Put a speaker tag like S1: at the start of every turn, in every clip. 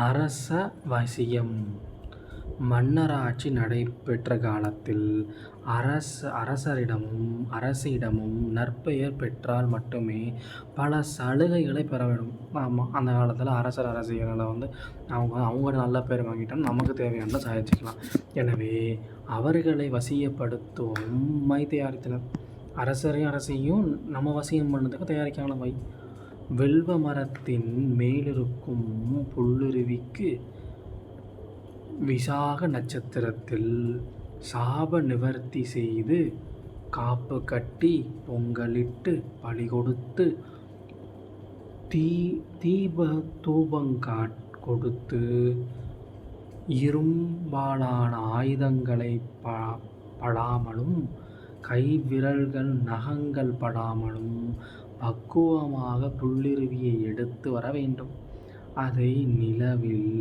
S1: அரச வசியம். மன்னராட்சி நடைபெற்ற காலத்தில் அரச அரசரிடமும் அரசிடமும் நற்பெயர் பெற்றால் மட்டுமே பல சலுகைகளை பெற வேண்டும். ஆமாம் அந்த காலத்தில் அரசர் அரசியர்களை வந்து அவங்க அவங்க நல்ல பேர் வாங்கிட்டோம் நமக்கு தேவையானதை சாதிச்சுக்கலாம். எனவே அவர்களை வசியப்படுத்தும் மை தயாரித்தனர். அரசரையும் அரசியும் நம்ம வசியம் பண்ணதுக்கு தயாரிக்கான வை வெல்வ மரத்தின் மேலிருக்கும் புல்லுருவிக்கு விசாக நட்சத்திரத்தில் சாப நிவர்த்தி செய்து காப்பு கட்டி பொங்கலிட்டு பலி கொடுத்து தீ தீப தூபங்காட் கொடுத்து இரும்பாலான ஆயுதங்களை ப படாமலும் கை விரல்கள் நகங்கள் படாமலும் பக்குவமாக புல்லுருவியை எடுத்து வர வேண்டும். அதை நிலவில்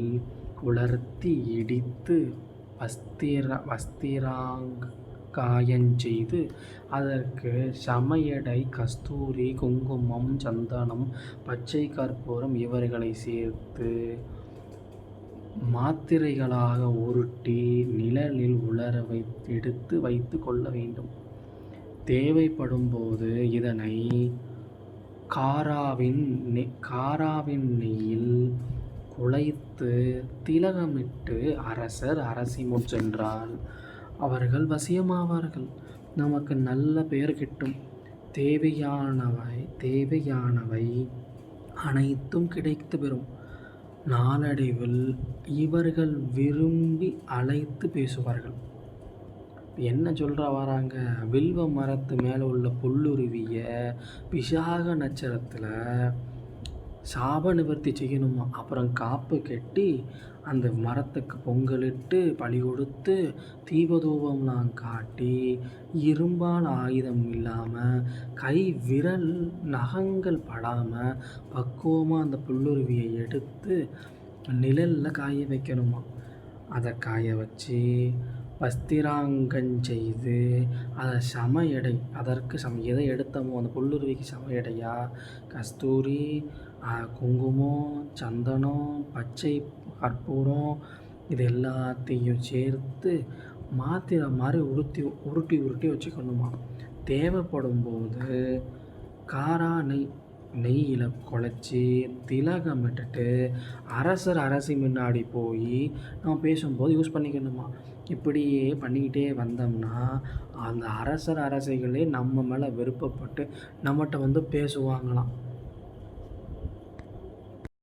S1: உலர்த்தி இடித்து வஸ்திர வஸ்திராங்காயஞ்செய்து அதற்கு சமையடை கஸ்தூரி குங்குமம் சந்தனம் பச்சை கற்பூரம் இவர்களை சேர்த்து மாத்திரைகளாக உருட்டி நிழலில் உலர வை எடுத்து வைத்து கொள்ள வேண்டும். தேவைப்படும்போது இதனை காராவின் நெ காராவின் நெய்யில் குழைத்து திலகமிட்டு அரசர் அரசி முன் சென்றால் அவர்கள் வசியமாவார்கள். நமக்கு நல்ல பெயர் கிட்டும். தேவையானவை தேவையானவை அனைத்தும் கிடைத்து பெறும். நாளடைவில் இவர்கள் விரும்பி அழைத்து பேசுவார்கள். என்ன சொல்கிற வராங்க? வில்வ மரத்து மேலே உள்ள புல்லுருவியை விசாக நட்சத்திரத்தில் சாப நிவர்த்தி செய்யணுமா? அப்புறம் காப்பு கட்டி அந்த மரத்துக்கு பொங்கலிட்டு பழி கொடுத்து தீபதூபம்லாம் காட்டி இரும்பால் ஆயுதம் இல்லாமல் கை விரல் நகங்கள் படாமல் பக்குவமாக அந்த புல்லுருவியை எடுத்து நிழலில் காய வைக்கணுமா? அதை காய வச்சு வஸ்திராங்கஞ்செய்து அதை சம எடை அதற்கு சம எதை எடுத்தமோ அந்த புல்லுருவிக்கு சம எடையா கஸ்தூரி குங்குமம் சந்தனம் பச்சை கற்பூரம் இது எல்லாத்தையும் சேர்த்து மாத்திரை மாதிரி உருத்தி உருட்டி உருட்டி வச்சுக்கணுமா? தேவைப்படும் போது காரா நெய் நெய்யில் குழச்சி திலகமிட்டுட்டு அரசர் அரசி முன்னாடி போய் நம்ம பேசும்போது யூஸ் பண்ணிக்கணுமா? இப்படியே பண்ணிக்கிட்டே வந்தோம்னா அந்த அரசர் அரசிகளே நம்ம மேலே விருப்பப்பட்டு நம்மகிட்ட வந்து பேசுவாங்களாம்.